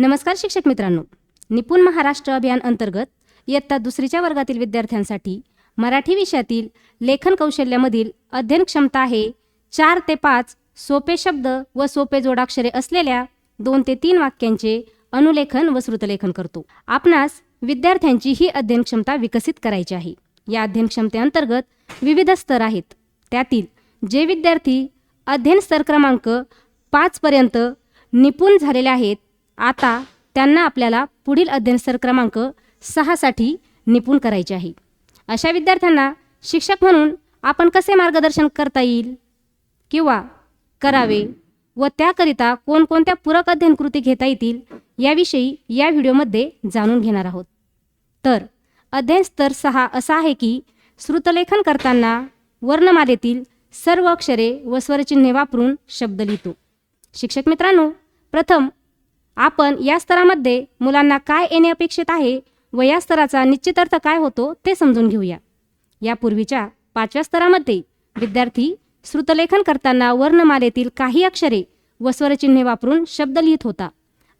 नमस्कार शिक्षक मित्रांनो. निपुण महाराष्ट्र अभियान अंतर्गत इयत्ता दुसरीच्या वर्गातील विद्यार्थ्यांसाठी मराठी विषयातील लेखन कौशल्यामधील अध्ययन क्षमता आहे चार ते पाच सोपे शब्द व सोपे जोडाक्षरे असलेल्या दोन ते तीन वाक्यांचे अनुलेखन व श्रुतलेखन करतो. आपणास विद्यार्थ्यांची ही अध्ययन क्षमता विकसित करायची आहे. या अध्ययन क्षमतेअंतर्गत विविध स्तर आहेत. त्यातील जे विद्यार्थी अध्ययन स्तर क्रमांक पाचपर्यंत निपुण झालेले आहेत आता त्यांना आपल्याला पुढील अध्ययनस्तर क्रमांक सहासाठी निपुण करायचे आहे. अशा विद्यार्थ्यांना शिक्षक म्हणून आपण कसे मार्गदर्शन करता येईल? किंवा करावे व त्याकरिता कोणकोणत्या पूरक अध्ययन कृती घेता येतील याविषयी या व्हिडिओमध्ये जाणून घेणार आहोत. तर अध्ययन स्तर सहा असा आहे की श्रुतलेखन करताना वर्णमालेतील सर्व अक्षरे व स्वरचिन्हे वापरून शब्द लिहितो. शिक्षक मित्रांनो प्रथम आपण या स्तरामध्ये मुलांना काय येणे अपेक्षित आहे व या स्तराचा निश्चित अर्थ काय होतो ते समजून घेऊया. यापूर्वीच्या पाचव्या स्तरामध्ये विद्यार्थी श्रुतलेखन करताना वर्णमालेतील काही अक्षरे व स्वरचिन्हे वापरून शब्द लिहित होता.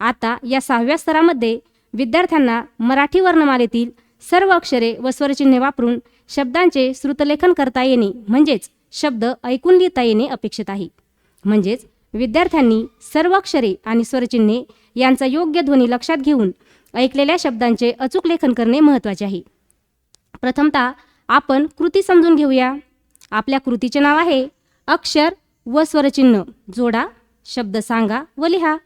आता या सहाव्या स्तरामध्ये विद्यार्थ्यांना मराठी वर्णमालेतील सर्व अक्षरे व स्वरचिन्हे वापरून शब्दांचे श्रुतलेखन करता येणे म्हणजेच शब्द ऐकून लिहिता येणे अपेक्षित आहे. म्हणजेच विद्यार्थ्यांनी सर्व अक्षरे आणि स्वरचिन्हे यांचा योग्य ध्वनी लक्षात घेऊन ऐकलेल्या शब्दांचे अचूक लेखन करणे महत्त्वाचे आहे. प्रथमतः आपण कृती समजून घेऊया. आपल्या कृतीचे नाव आहे अक्षर व स्वरचिन्ह. जोडा शब्द सांगा व लिहा.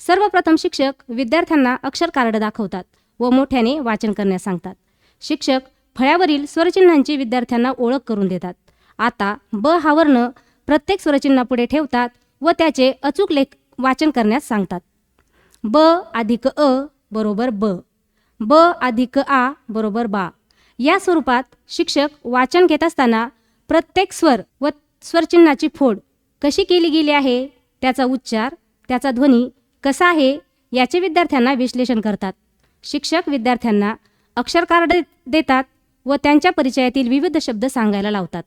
सर्वप्रथम शिक्षक विद्यार्थ्यांना अक्षर कार्ड दाखवतात व मोठ्याने वाचन करण्यास सांगतात. शिक्षक फळ्यावरील स्वरचिन्हांची विद्यार्थ्यांना ओळख करून देतात. आता ब हा वर्ण प्रत्येक स्वरचिन्हापुढे ठेवतात व त्याचे अचूक लेख वाचन करण्यास सांगतात. ब अधिक अ बरोबर ब. ब अधिक आ बरोबर बा. या स्वरूपात शिक्षक वाचन घेत असताना प्रत्येक स्वर व स्वरचिन्हाची फोड कशी केली गेली आहे? त्याचा उच्चार त्याचा ध्वनी कसा आहे? याचे विद्यार्थ्यांना विश्लेषण करतात. शिक्षक विद्यार्थ्यांना अक्षर कार्ड देतात व त्यांच्या परिचयातील विविध शब्द सांगायला लावतात.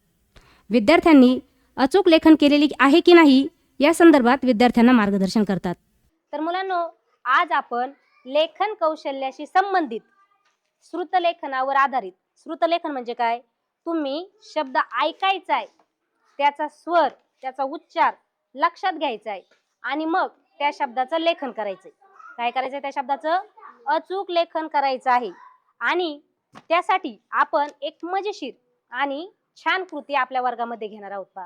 विद्यार्थ्यांनी अचूक लेखन केलेली आहे की नाही? या संदर्भात विद्यार्थ्यांना मार्गदर्शन करतात. तर मुलांनो आज आपण लेखन कौशल्याशी संबंधित श्रुतलेखनावर आधारित. श्रुतलेखन म्हणजे काय? तुम्ही शब्द ऐकायचा आहे त्याचा स्वर त्याचा उच्चार लक्षात घ्यायचा आहे आणि मग त्या शब्दाचं लेखन करायचंय. काय करायचंय? त्या शब्दाचं अचूक लेखन करायचं आहे. आणि त्यासाठी आपण एक मजेशीर आणि छान कृती आपल्या वर्गामध्ये घेणार आहोत पहा.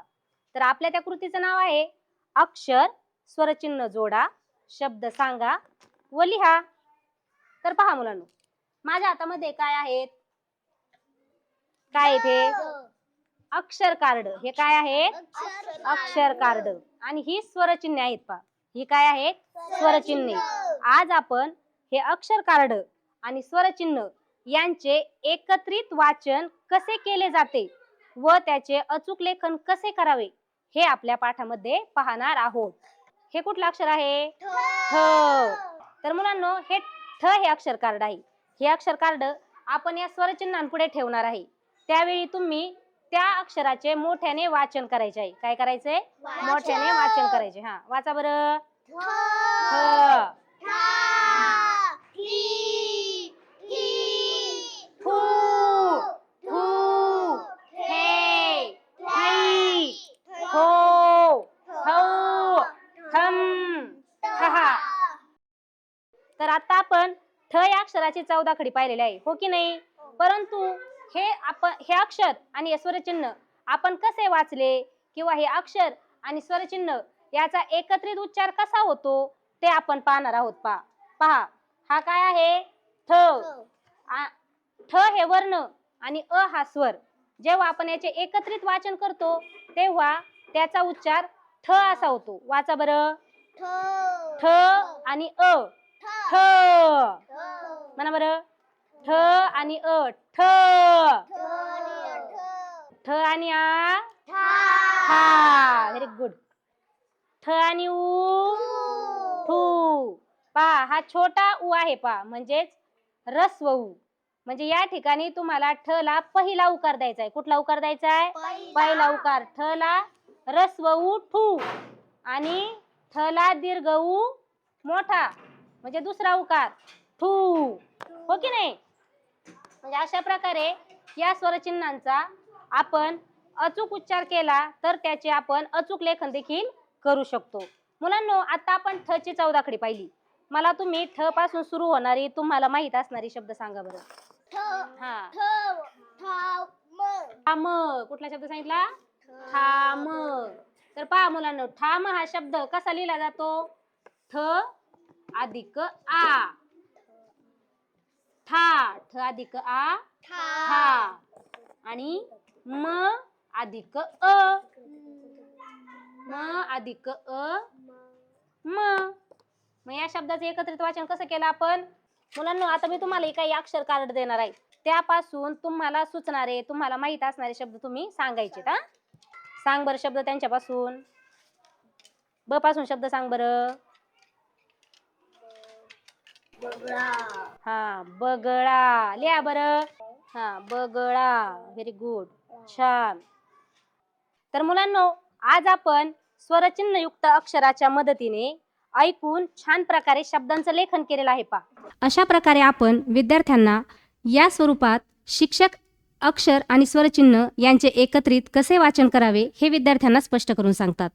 तर आपल्या त्या कृतीचं नाव आहे अक्षर स्वरचिन्ह जोडा शब्द सांगा व लिहा. तर पहा मुलांनो माझ्या हातामध्ये काय आहेत? काय येथे अक्षर कार्ड. हे काय आहे? अक्षर कार्ड. आणि ही स्वरचिन्हे आहेत पहा. ही काय आहेत स्वरचिन्हे. आज आपण हे अक्षर कार्ड आणि स्वरचिन्ह यांचे एकत्रित वाचन कसे केले जाते? व त्याचे अचूक लेखन कसे करावे? हे आपल्या पाठामध्ये पाहणार आहोत. हे कुठलं अक्षर आहे? ठ. तर मुलांनो हे ठ हे अक्षर कार्ड आहे. हे अक्षर कार्ड आपण या स्वरचिन्हांपुढे ठेवणार आहे. त्यावेळी तुम्ही त्या अक्षराचे मोठ्याने वाचन करायचे आहे. काय करायचंय? मोठ्याने वाचन करायचे. हा वाचा बरं. ठ फू फू हे ठी हो ठौ थम ठहा तर आता आपण ठ या अक्षराची चौदा खडी पाहिलेली आहे. हो की नाही? परंतु हे आपण हे अक्षर आणि हे स्वरचिन्ह आपण कसे वाचले किंवा हे अक्षर आणि स्वरचिन्ह याचा एकत्रित उच्चार कसा होतो ते आपण पाहणार आहोत पहा पहा. हा काय आहे? ठ ठ हे वर्ण आणि अ हा स्वर. जेव्हा आपण याचे एकत्रित वाचन करतो तेव्हा त्याचा उच्चार ठ असा होतो. वाचा बरं. ठ आणि अ. ठ. म्हणा बरं. ठ आणि अ ठ. ठ आणि आ? हा व्हेरी गुड ठ आणि उ? ठू. पा हा छोटा उ आहे पा म्हणजेच रस्व उ. म्हणजे या ठिकाणी तुम्हाला ठ ला पहिला उकार द्यायचा आहे. कुठला उकार द्यायचा आहे? पहिला. उकार. ठ ला रस्व उ ठू. आणि ठ ला दीर्घ उ मोठा. म्हणजे दुसरा उकार. ठू. हो की नाही? म्हणजे अशा प्रकारे या स्वरचिन्हांचा आपण अचूक उच्चार केला तर त्याचे आपण अचूक लेखन देखील करू शकतो. मुलांनो आता आपण ठ ची चौदाखडी पाहिली. मला तुम्ही ठ पासून सुरू होणारी तुम्हाला माहीत असणारी शब्द सांगा बरं. हा. ठाम. कुठला शब्द सांगितला? ठाम. तर पहा मुलांना ठाम हा शब्द कसा लिहिला जातो? ठ अधिक आ. ठा. ठ अधिक आ. ठा. आणि म अधिक अ. म अधिक अ. म. मग या शब्दाचं एकत्रित वाचन कसं केलं आपण? मुलांना आता मी तुम्हाला काही अक्षर कार्ड देणार आहे. त्यापासून तुम्हाला सुचणारे तुम्हाला माहीत असणारे शब्द तुम्ही सांगायचे हा. सांग बरं शब्द त्यांच्यापासून. ब पासून शब्द सांग बरं. हा बगळा. लिहा बर. हा बगळा. व्हेरी गुड छान. तर मुलांनो आज आपण स्वरचिन्ह युक्त अक्षराच्या मदतीने ऐकून छान प्रकारे शब्दांचं लेखन केलेलं आहे पा. अशा प्रकारे आपण विद्यार्थ्यांना या स्वरूपात शिक्षक अक्षर आणि स्वरचिन्ह यांचे एकत्रित कसे वाचन करावे हे विद्यार्थ्यांना स्पष्ट करून सांगतात.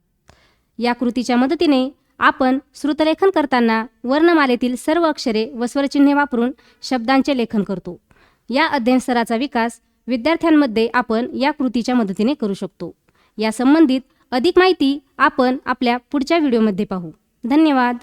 या कृतीच्या मदतीने आपण श्रुतलेखन करताना वर्णमालेतील सर्व अक्षरे व स्वरचिन्हे वापरून शब्दांचे लेखन करतो. या अध्ययन स्तराचा विकास विद्यार्थ्यांमध्ये आपण या कृतीच्या मदतीने करू शकतो. या संबंधित अधिक माहिती आपण आपल्या पुढच्या व्हिडिओमध्ये पाहू. धन्यवाद!